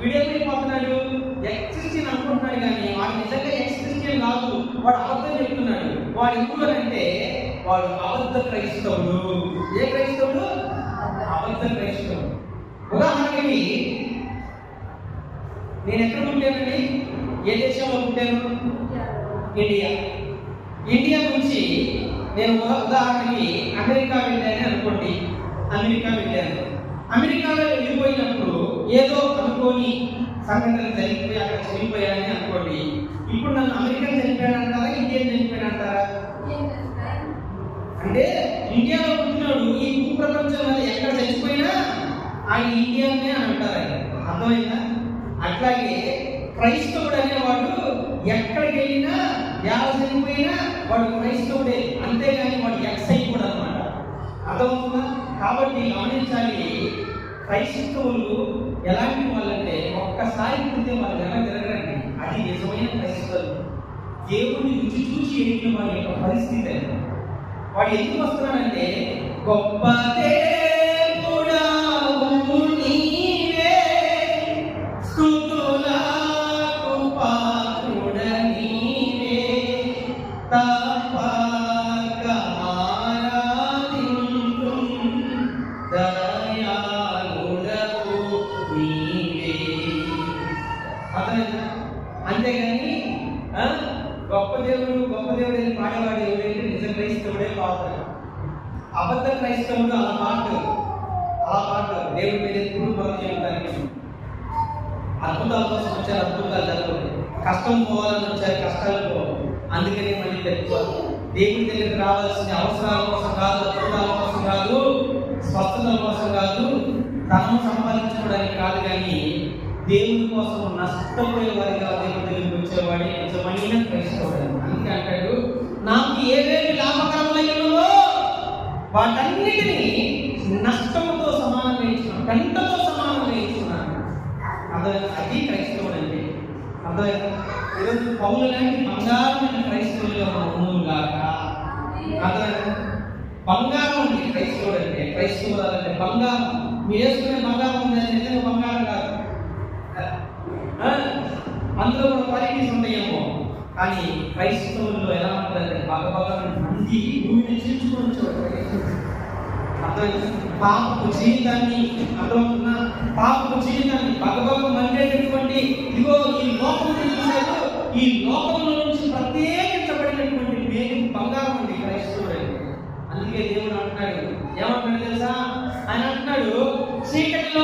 వీడేమైపోతున్నాడు ex Christian అనుకుంటున్నాడు కానీ వాడు నిజంగా ఎక్స్ క్రిస్టియన్ కాదు. వాడు అబద్ధం చెప్తున్నాడు. వాడు ఎప్పుడు అంటే వాడు అబద్ధ క్రైస్తవుడు. ఏ క్రైస్తవుడు? అబద్ధ క్రైస్తవుడు. ఉదాహరణకి నేను ఎక్కడ పుట్టానండి? ఏ దేశంలో పుట్టాను? ఇండియా. ఇండియా నుంచి నేను ఉదాహరణకి అమెరికా వెళ్ళాను అనుకోండి. అమెరికా వెళ్ళాను. అమెరికాలో వెళ్ళిపోయినప్పుడు ఏదో అనుకోని సంఘటనలు జరిగిపోయి అక్కడ చనిపోయాయని అనుకోండి. ఇప్పుడు నన్ను అమెరికా చనిపోయానంటారా చనిపోయాడు అంటారా అంటే ఇండియాలో పుట్టినాడు ఈ భూ ప్రపంచంలో ఎక్కడ చచ్చిపోయినా ఆయన ఇండియానే అని అంటారు ఆయన అర్థమైందా? అట్లాగే క్రైస్తవుడు అనేవాడు ఎక్కడికి వెళ్ళినా ఎలా చనిపోయినా వాడు క్రైస్తవుడే. అంతేగాని వాడు ఎక్స్ అయిపోడు అనమాట. అర్థమవుతుందా? కాబట్టి గమనించాలి. క్రైస్తవులు ఎలాంటి వాళ్ళంటే ఒక్కసారి పుడితే వాళ్ళు ఎలా జరగరండి అది నిజమైన క్రైస్తవులు దేవుడిని రుచి చూసి ఎరిగిన వారి యొక్క పరిస్థితి అది. వాడు ఎందుకు వస్తున్నాడంటే గొప్ప అంతేగాని గొప్ప దేవుడు గొప్ప దేవుడు అని పాడేవాడు ఎవరైతే నిజ క్రైస్తవుడే పాడతాడు అబద్ధ క్రైస్తవుడు అలా పాడతాడు. అలా పాడతాడు. దేవుడి మీద ఎప్పుడు పనులు చేయడానికి అద్భుతాల కోసం వచ్చారు అద్భుతాలు జరగదు కష్టం పోవాలని వచ్చారు కష్టాలు పోవాలి. అందుకనే మళ్ళీ తెలుసుకోవాలి దేవుడి దగ్గరికి రావాల్సిన అవసరాల కోసం కాదు అద్భుతాల కోసం కాదు స్వస్థతల కోసం కాదు ధనం సంపాదించుకోవడానికి కాదు కానీ దేవుని కోసం నష్టపోయే వారిగా దేవుడి దగ్గరికి వచ్చేవాడి నిజమైన క్రైస్తవుడు అందుకే అంటాడు నాకు ఏవేవి లాభకరమైనవో వాటన్నిటినీ నష్టముతో సమానం ఇచ్చున్నాను గంటతో సమానం ఇచ్చున్నాను అది అది క్రైస్తవుడు అంటే. అదే ఈరోజు పౌలు లాంటి బంగారమైన క్రైస్తవులుగా మనం ఉన్నాం కాక అదే బంగారం అండి క్రైస్తవుడు అంటే క్రైస్తవులు అంటే బంగారం. మీరు వేసుకునే బంగారం ఉంది అది బంగారం కాదు. అందులో కూడా క్వాలిటీస్ ఉన్నాయేమో. కానీ క్రైస్తవుల్లో ఎలా ఉంటుందంటే బాగా మంది భూమిని చీల్చుకొని పాపపు జీవితాన్ని అర్థమవుతున్నా పాపపు జీవితాన్ని భగవత్ మండేటటువంటి ఇదిగో ఈ లోకం ఈ లోకంలో నుంచి ప్రత్యేకించబడినటువంటి మేము బంగారం ఉంది క్రైస్తవుడు అందుకే దేవుడు అంటున్నాడు. ఏమంటాడు తెలుసా? ఆయన అంటున్నాడు చీకటిలో